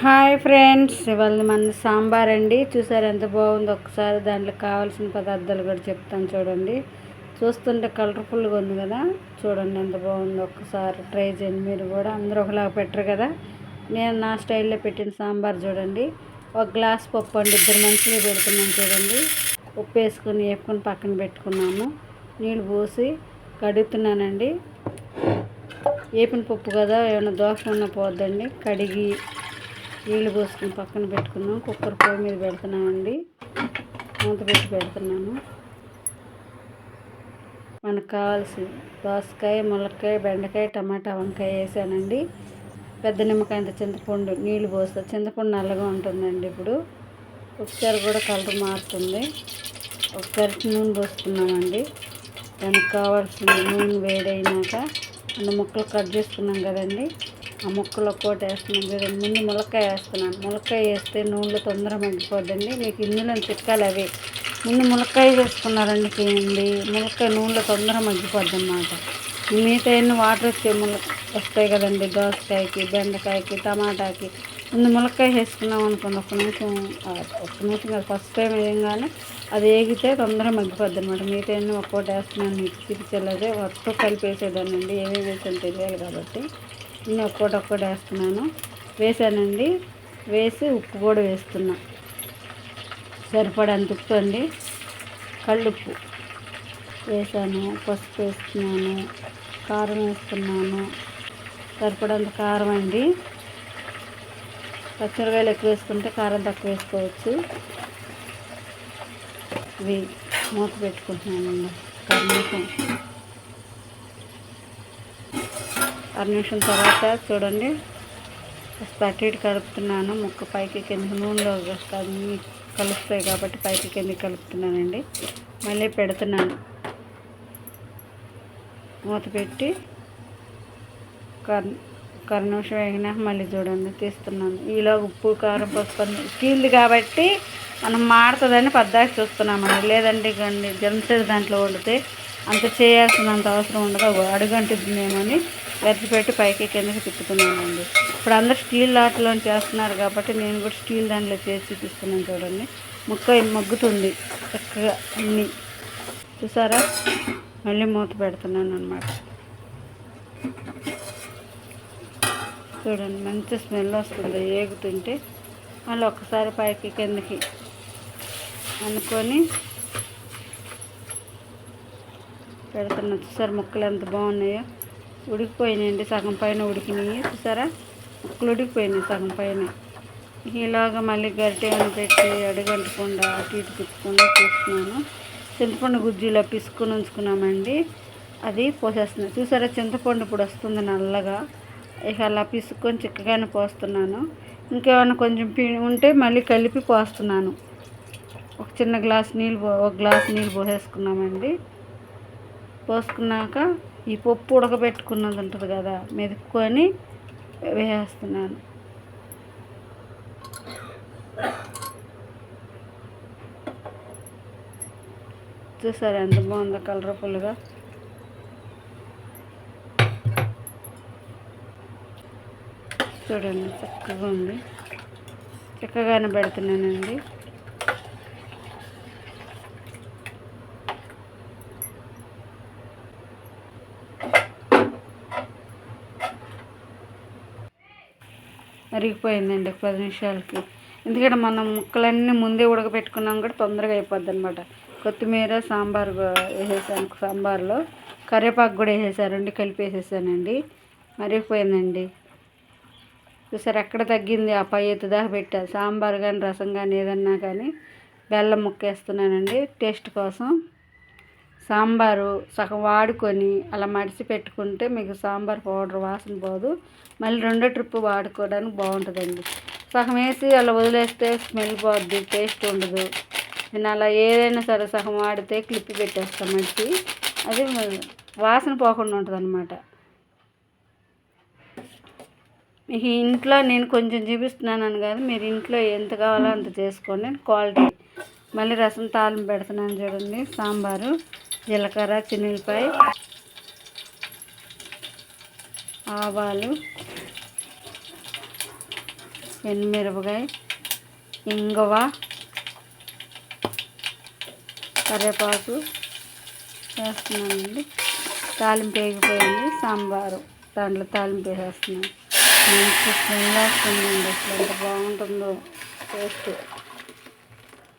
Hi friends. ఇవాళ మన సాంబార్ అండి. చూసారు ఎంత బాగుందో? ఒకసారి దాంట్లో కావాల్సిన పదార్థాలు కూడా చెప్తాను చూడండి. చూస్తుంటే కలర్ఫుల్గా ఉంది కదా? చూడండి ఎంత బాగుందో. ఒక్కసారి ట్రై చేయండి. మీరు కూడా అందరూ ఒకలాగా పెట్టరు కదా? నేను నా స్టైల్లో పెట్టిన సాంబార్ చూడండి. ఒక గ్లాస్ పప్పు అండి. ఇద్దరు మనుషులు పెడుతున్నాను చూడండి. ఉప్పు వేసుకొని వేపుకొని పక్కన పెట్టుకున్నాము. నీళ్ళు పోసి కడుగుతున్నానండి. వేపిన పప్పు కదా? ఏమైనా దోషం ఉన్న పోద్దండి. కడిగి నీళ్ళు పోసుకుని పక్కన పెట్టుకున్నాం. కుక్కర్ పొయ్యి మీద పెడుతున్నామండి. మూత పెట్టి పెడుతున్నాను మనకు కావాల్సిన దోసకాయ ములక్కాయ బెండకాయ టమాటా వంకాయ వేసానండి. పెద్ద నిమ్మకాయ అంత చింతపండు నీళ్ళు పోస్తా చింతపండు నల్లగా ఉంటుందండి ఇప్పుడు. ఒకసారి కూడా కలర్ మారుతుంది. ఒకసారి నూనె పోసుకున్నామండి. దానికి కావాల్సిన నూనె వేడైనాక రెండు ముక్కలు కట్ చేసుకున్నాం కదండి. ఆ ముక్కలు ఒక్కోటి వేస్తున్నాం చూడండి. ముందు ములక్కాయ వేస్తున్నాను. ములక్కాయ వేస్తే నూనెలో తొందర మగ్గిపోద్దండి. మీకు ఇందులో చిట్కాలు అవి. ముందు ములక్కాయ వేసుకున్నారండి చేయండి ములక్కాయ నూనెలో తొందర మగ్గిపోద్ది అనమాట మిగతా ఎన్ని వాటర్ వచ్చే ముల వస్తాయి కదండి. దోసకాయకి బెండకాయకి టమాటాకి. ముందు ములక్కాయ వేసుకున్నాం అనుకోండి. ఒక నిమిషం ఒక నిమిషం కాదు. ఫస్ట్ టైం వేయంగానే అది వేగితే తొందరగా మగ్గిపోద్ది అనమాట మిగతా ఎన్ని ఒక్కోటి వేస్తున్నాను. మీకు చూపించలేదే మొత్తం కలిపి వేసేదానండి ఏమేమి వేసాను తెలియాలి కాబట్టి. చిన్న ఒక్కోటి ఒక్కటి వేస్తున్నాను. వేసానండి. వేసి ఉప్పు కూడా వేస్తున్నా. సరిపడంత ఉప్పు అండి. కళ్ళుప్పు వేసాను. పసుపు వేస్తున్నాను. కారం వేస్తున్నాను. సరిపడంత కారం అండి. పచ్చిమిరకాయలు ఎక్కువ వేసుకుంటే కారం తక్కువ వేసుకోవచ్చు. ఇవి మూత పెట్టుకుంటున్నానండి. కర్మీసం అర నిమిషం తర్వాత చూడండి. అటు కలుపుతున్నాను. ముక్క పైకి కింద నూనెలో కలుస్తాయి కాబట్టి పైకి కింద కలుపుతున్నానండి. మళ్ళీ పెడుతున్నాను. మూత పెట్టి కర్ నిమిషం వేగినాక మళ్ళీ చూడండి. తీస్తున్నాను. ఈలో ఉప్పు కారం పసుపు స్టీల్ది కాబట్టి మనం మాడుతుందని పద్దాకి చూస్తున్నామండి. లేదంటే కండి జంసేది దాంట్లో వండితే అంత చేయాల్సినంత అవసరం ఉండదు. అడుగంటుతుందేమని మేమని పెట్టి పైకి కిందకి తిప్పుతున్నానండి. ఇప్పుడు అందరు స్టీల్ లాట్లో చేస్తున్నారు కాబట్టి నేను కూడా స్టీల్ దాంట్లో చేసి చూపిస్తున్నాను చూడండి. ముక్క మగ్గుతుంది చక్కగా అన్ని. చూసారా? మళ్ళీ మూత పెడుతున్నాను అనమాట చూడండి మంచి స్మెల్ వస్తుంది. ఏగుతుంటే మళ్ళీ ఒక్కసారి పైకి కిందకి అనుకొని పెడుతున్నా చూసారు ముక్కలు ఎంత బాగున్నాయో? ఉడికిపోయినాయండి సగం పైన ఉడికినాయి. చూసారా? ముక్కలు ఉడికిపోయినాయి సగం పైన. ఇలాగా మళ్ళీ గరిటె పెట్టి అడుగంటకుండా అటు ఇటు తిప్పుకుండా చూస్తున్నాను. చింతపండు గుజ్జీలో పిసుకుని ఉంచుకున్నామండి. అది పోసేస్తున్నాను. చూసారా? చింతపండు ఇప్పుడు వస్తుంది నల్లగా. ఇక అలా పిసుకొని చిక్కగానే పోస్తున్నాను. ఇంకేమైనా కొంచెం పి ఉంటే మళ్ళీ కలిపి పోస్తున్నాను. ఒక చిన్న గ్లాస్ నీళ్ళు ఒక గ్లాస్ నీళ్ళు పోసేసుకున్నామండి. పోసుకున్నాక ఈ పప్పు ఉడకబెట్టుకున్నది ఉంటుంది కదా మెదుపుకొని వేసేస్తున్నాను చూసారా ఎంత బాగుందో కలర్ఫుల్గా చూడండి చక్కగా ఉంది. చక్కగానే పెడుతున్నానండి. అరిగిపోయిందండి పది నిమిషాలకి. ఎందుకంటే మనం ముక్కలన్నీ ముందే ఉడకబెట్టుకున్నాం కూడా తొందరగా అయిపోద్ది అనమాట కొత్తిమీర సాంబార్ వేసేసాను. సాంబార్లో కరివేపాకు కూడా వేసేసారండి కలిపి వేసేసానండి. మరిగిపోయిందండి. చూసారు ఎక్కడ తగ్గింది? ఆ పై ఎత్తు దాకా పెట్టాను సాంబార్ కానీ రసం కానీ ఏదన్నా కానీ బెల్లం ముక్క వేస్తున్నానండి టేస్ట్ కోసం. సాంబారు సగం వాడుకొని అలా మడిచి పెట్టుకుంటే మీకు సాంబార్ పౌడర్ వాసన పోదు. మళ్ళీ రెండో ట్రిప్ వాడుకోవడానికి బాగుంటుందండి. సగం వేసి అలా వదిలేస్తే స్మెల్ పోద్ది టేస్ట్ ఉండదు. నేను అలా ఏదైనా సరే సగం వాడితే క్లిప్ పెట్టేస్తాను మడిచి అది వాసన పోకుండా ఉంటుంది అనమాట మీకు ఇంట్లో నేను కొంచెం చూపిస్తున్నాను కాదు మీరు ఇంట్లో ఎంత కావాలో అంత చేసుకోండి. క్వాలిటీ. మళ్ళీ రసం తాళం పెడుతున్నాను చూడండి సాంబారు. జీలకర్ర చిన్నిపాయ ఆవాలు ఎండుమిరపకాయ ఇంగువ కరివేపాకు వేస్తున్నానండి. తాలింపు వేగిపోయింది సాంబారు. దాంట్లో తాలింపు వేసేస్తున్నాను. మంచి స్మెల్ వస్తుందండి అసలు. ఎంత బాగుంటుందో టేస్ట్.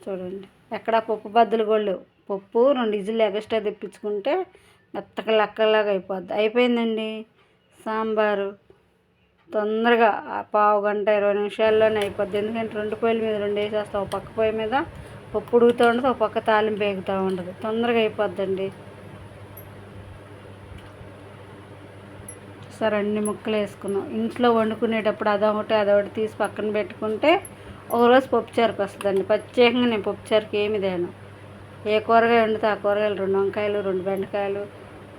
చూడండి. ఎక్కడ పప్పు బద్దలు కొళ్ళు పప్పు రెండు ఇజులు ఎగస్ట్రా తెప్పించుకుంటే మెత్తక లెక్కలాగా అయిపోద్ది. అయిపోయిందండి సాంబారు. తొందరగా పావు గంట ఇరవై నిమిషాల్లోనే అయిపోద్ది. ఎందుకంటే రెండు పొయ్యిల మీద రెండు వేసేస్తాం. ఒక పక్క పొయ్యి మీద పప్పు ఉడుకుతూ ఉండదు ఒక పక్క తాలింపు వేగుతూ ఉండదు. తొందరగా అయిపోద్దండి. సరే అన్ని ముక్కలు వేసుకున్నాం. ఇంట్లో వండుకునేటప్పుడు అదొకటి అదొకటి తీసి పక్కన పెట్టుకుంటే ఒకరోజు పప్పుచారుకు వస్తుందండి. ప్రత్యేకంగా నేను పప్పుచారుకి ఏమి తేను. ఏ కూరగాయ వండితే ఆ కూరగాయలు రెండు వంకాయలు రెండు బెండకాయలు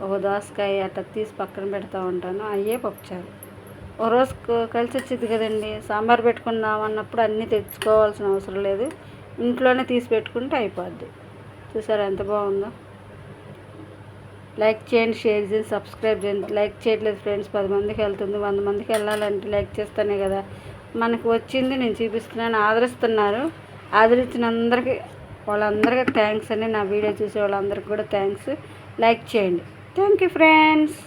ఒక దోసకాయ అట్లా తీసి పక్కన పెడతా ఉంటాను. అయ్యే పప్పుచారు. ఒక రోజు కలిసి వచ్చింది కదండి. సాంబార్ పెట్టుకుందాం అన్నప్పుడు అన్నీ తెచ్చుకోవాల్సిన అవసరం లేదు. ఇంట్లోనే తీసి పెట్టుకుంటే అయిపోద్ది. చూసారా ఎంత బాగుందో? లైక్ చేయండి షేర్ చేయండి సబ్స్క్రైబ్ చేయండి. లైక్ చేయట్లేదు ఫ్రెండ్స్. పది మందికి వెళ్తుంది. వంద మందికి వెళ్ళాలంటే లైక్ చేస్తానే కదా. మనకు వచ్చింది నేను చూపిస్తున్నాను. ఆదరిస్తున్నారు. ఆదరించిన అందరికీ వాళ్ళందరికీ థ్యాంక్స్ అండి. నా వీడియో చూసే వాళ్ళందరికీ కూడా థ్యాంక్స్ లైక్ చేయండి. Thank you friends